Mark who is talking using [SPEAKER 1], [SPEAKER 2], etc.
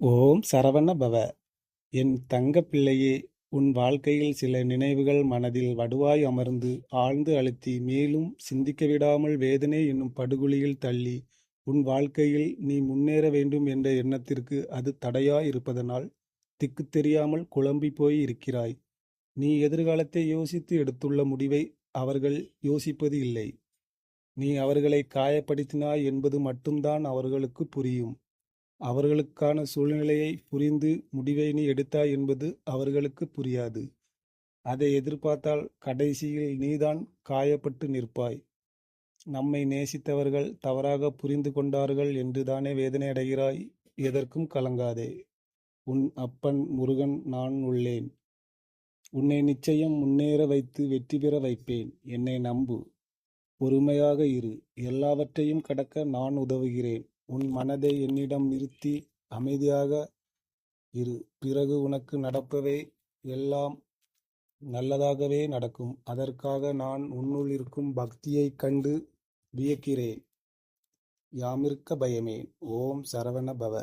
[SPEAKER 1] ஓம் சரவண பவ! என் தங்க பிள்ளையே! உன் வாழ்க்கையில் சில நினைவுகள் மனதில் வடுவாய் அமர்ந்து ஆழ்ந்து அழுத்தி மேலும் சிந்திக்க விடாமல் வேதனை என்னும் படுகுழியில் தள்ளி உன் வாழ்க்கையில் நீ முன்னேற வேண்டும் என்ற எண்ணத்திற்கு அது தடையாய் இருப்பதனால் திக்குத் தெரியாமல் குழம்பிப் போய் இருக்கிறாய். நீ எதிர்காலத்தை யோசித்து எடுத்துள்ள முடிவை அவர்கள் யோசிப்பது இல்லை. நீ அவர்களை காயப்படுத்தினாய் என்பது மட்டும்தான் அவர்களுக்குப் புரியும். அவர்களுக்கான சூழ்நிலையை புரிந்து முடிவை நீ எடுத்தாய் என்பது அவர்களுக்கு புரியாது. அதை எதிர்பார்த்தால் கடைசியில் நீதான் காயப்பட்டு நிற்பாய். நம்மை நேசித்தவர்கள் தவறாக புரிந்து கொண்டார்கள் என்றுதானே வேதனையடைகிறாய்? எதற்கும் கலங்காதே. உன் அப்பன் முருகன் நான் உள்ளேன். உன்னை நிச்சயம் முன்னேற வைத்து வெற்றி பெற வைப்பேன். என்னை நம்பு. பொறுமையாக இரு. எல்லாவற்றையும் கடக்க நான் உதவுகிறேன். உன் மனதை என்னிடம் நிறுத்தி அமைதியாக இரு. பிறகு உனக்கு நடப்பவை எல்லாம் நல்லதாகவே நடக்கும். அதற்காக நான் உன்னுள் இருக்கும் பக்தியைக் கண்டு வியக்கிறேன். யாமிருக்க பயமேன். ஓம் சரவண பவ!